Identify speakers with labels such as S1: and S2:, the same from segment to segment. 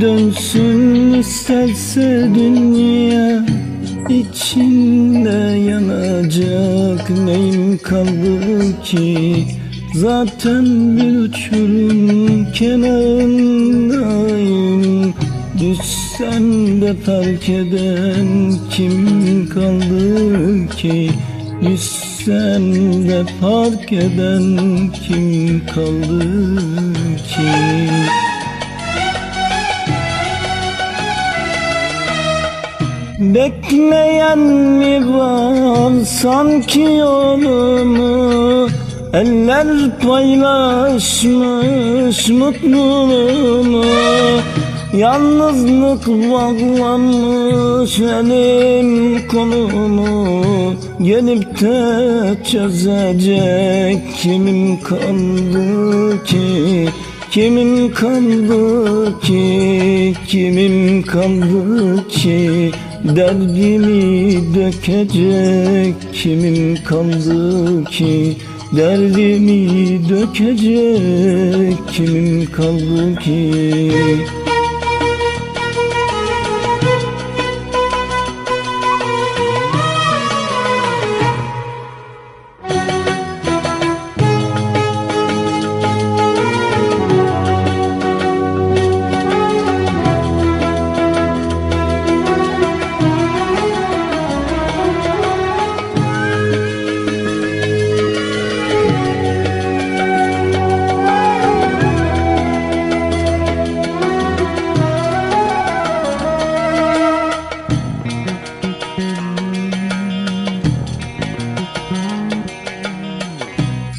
S1: dönsün isterse dünya içinde yanacak neyim kaldı ki? Zaten bir uçurum kenarındayım. Düşsem de terk eden kim kaldı ki? Düşsem de fark eden kim kaldı ki. Bekleyen mi var? Sanki yolumu Eller paylaşmış mutluluğumu. Yalnızlık bağlamış elim kolumu Gelip de çözecek kimim kaldı ki Kimim kaldı ki, kimim kaldı ki? Derdimi dökecek kimim kaldı ki? Derdimi dökecek kimim kaldı ki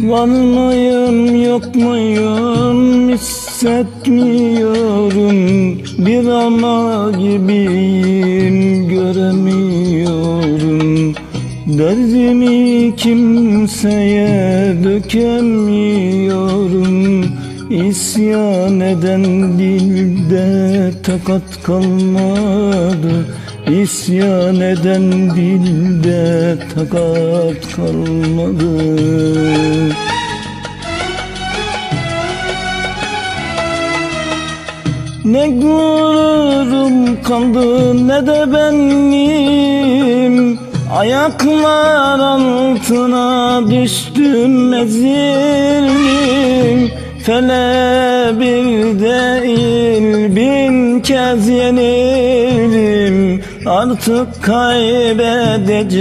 S1: Var mıyım yok muyum hissetmiyorum. Bir ama gibiyim göremiyorum. Derdimi kimseye dökemiyorum İsyan eden dilde takat kalmadı. İsyan eden dilde takat kalmadı. Ne gururum kaldı ne de benim. Ayaklar altına düştüm ezildim Fele bir değil bin kez yenildim Artık kaybedecek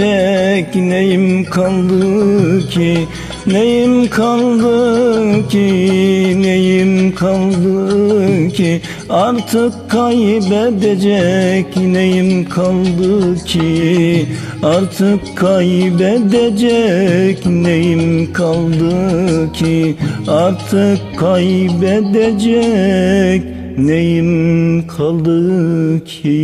S1: neyim kaldı ki? Neyim kaldı ki? Neyim kaldı ki Artık kaybedecek neyim kaldı ki? Artık kaybedecek neyim kaldı ki? Artık kaybedecek neyim kaldı ki